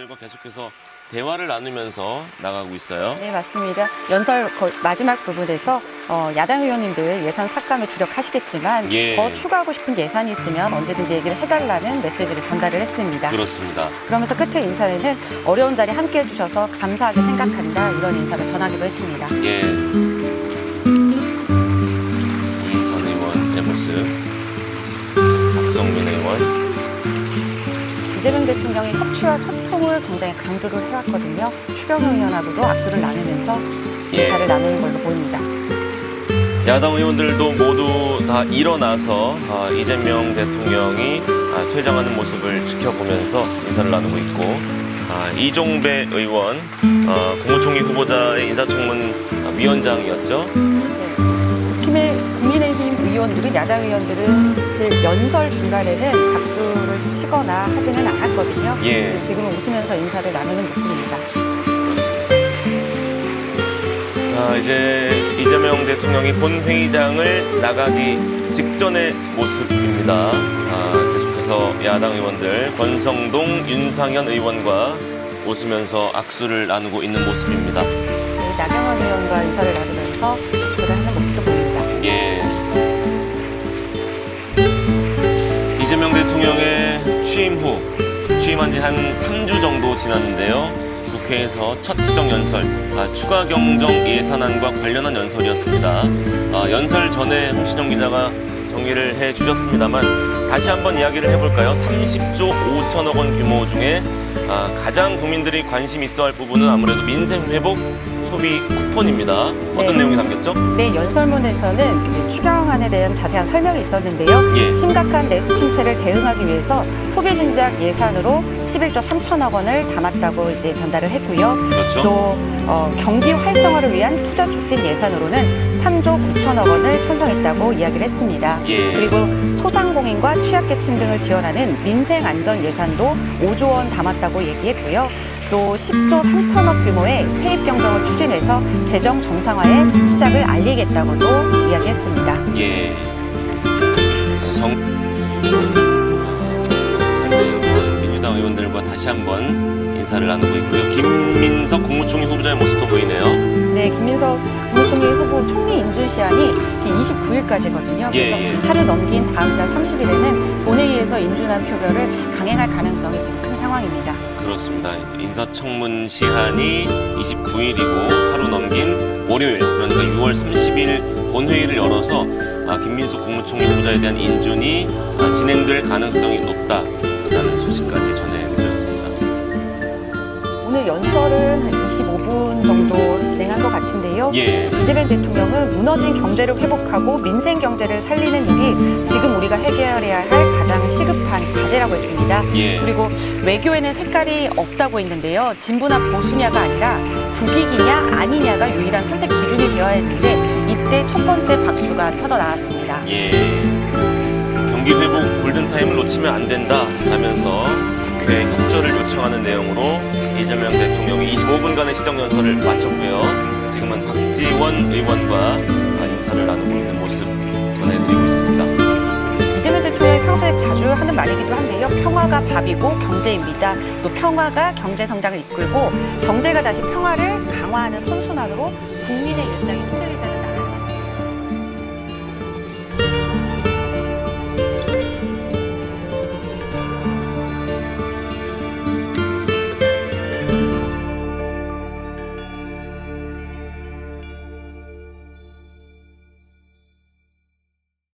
의원들과 계속해서 대화를 나누면서 나가고 있어요. 네, 맞습니다. 연설 거- 마지막 부분에서 어, 야당 의원님들 예산 삭감에 주력하시겠지만 예. 더 추가하고 싶은 예산이 있으면 언제든지 얘기를 해달라는 메시지를 전달을 했습니다. 그렇습니다. 그러면서 끝에 인사에는 어려운 자리 함께 해 주셔서 감사하게 생각한다 이런 인사를 전하기도 했습니다. 예. 대통령이 협치와 소통을 굉장히 강조를 해왔거든요. 추경호 의원하고도 악수를 나누면서 예. 인사를 나누는 걸로 보입니다. 야당 의원들도 모두 다 일어나서 아, 이재명 대통령이 아, 퇴장하는 모습을 지켜보면서 인사를 나누고 있고 아, 이종배 의원 아, 국무총리 후보자의 인사청문 아, 위원장이었죠. 네. 의원들은 야당 의원들은 사실 연설 중간에는 박수를 치거나 하지는 않았거든요. 예. 지금은 웃으면서 인사를 나누는 모습입니다. 자 이제 이재명 대통령이 본 회의장을 나가기 직전의 모습입니다. 아, 계속해서 야당 의원들 권성동, 윤상현 의원과 웃으면서 악수를 나누고 있는 모습입니다. 네, 나경원 의원과 인사를 나누면서 박수를 하는 모습도 보입니다. 취임 후 취임한 지 한 3주 정도 지났는데요. 국회에서 첫 시정 연설, 아, 추가 경정 예산안과 관련한 연설이었습니다. 아, 연설 전에 홍신영 기자가 정리를 해 주셨습니다만 다시 한번 이야기를 해볼까요? 30조 5천억 원 규모 중에 아, 가장 국민들이 관심 있어 할 부분은 아무래도 민생 회복 소비 쿠폰입니다. 어떤 네. 내용이 담겼죠? 네, 연설문에서는 이제 추경안에 대한 자세한 설명이 있었는데요. 예. 심각한 내수 침체를 대응하기 위해서 소비 진작 예산으로 11조 3천억 원을 담았다고 이제 전달을 했고요. 그렇죠? 또 어, 경기 활성화를 위한 투자 촉진 예산으로는 3조 9천억 원을 편성했다고 이야기를 했습니다. 예. 그리고 소상공인과 취약계층 등을 지원하는 민생 안전 예산도 5조 원 담았다고 얘기했고요. 또 10조 3천억 규모의 세입 경정을 추진해서 재정 정상화의 시작을 알리겠다고도 이야기했습니다. 예. 정 민주당 의원들과 다시 한번 인사를 나누고 있고요. 김민석 국무총리 후보자의 모습도 보이네요. 네, 김민석 국무총리 후보 시한이 지금 29일까지거든요. 예, 그래서 예. 하루 넘긴 다음 달 30일에는 본회의에서 인준안 표결을 강행할 가능성이 지금 큰 상황입니다. 그렇습니다. 인사청문 시한이 29일이고 하루 넘긴 월요일 그러니까 6월 30일 본회의를 열어서 아, 김민석 국무총리 후보자에 대한 인준이 아, 진행될 가능성이 높다라는 소식까지 전해드렸습니다. 오늘 연설은 한 25분 정도 진행한 것 같은데요. 예. 이재명 대통령은 무너진 경제를 회복하고 민생 경제를 살리는 일이 지금 우리가 해결해야 할 가장 시급한 과제라고 했습니다. 예. 그리고 외교에는 색깔이 없다고 했는데요. 진보나 보수냐가 아니라 국익이냐 아니냐가 유일한 선택 기준이 되어야 했는데 이때 첫 번째 박수가 터져 나왔습니다. 예. 경기 회복 골든타임을 놓치면 안 된다 하면서 국회 협조를 요청하는 내용으로 이재명 대통령이 25분간의 시정연설을 마쳤고요. 지금은 박지원 의원과 인사를 나누고 있는 모습 전해드리고 있습니다. 이재명 대통령이 평소에 자주 하는 말이기도 한데요. 평화가 밥이고 경제입니다. 또 평화가 경제 성장을 이끌고 경제가 다시 평화를 강화하는 선순환으로 국민의 일상이 흔들릴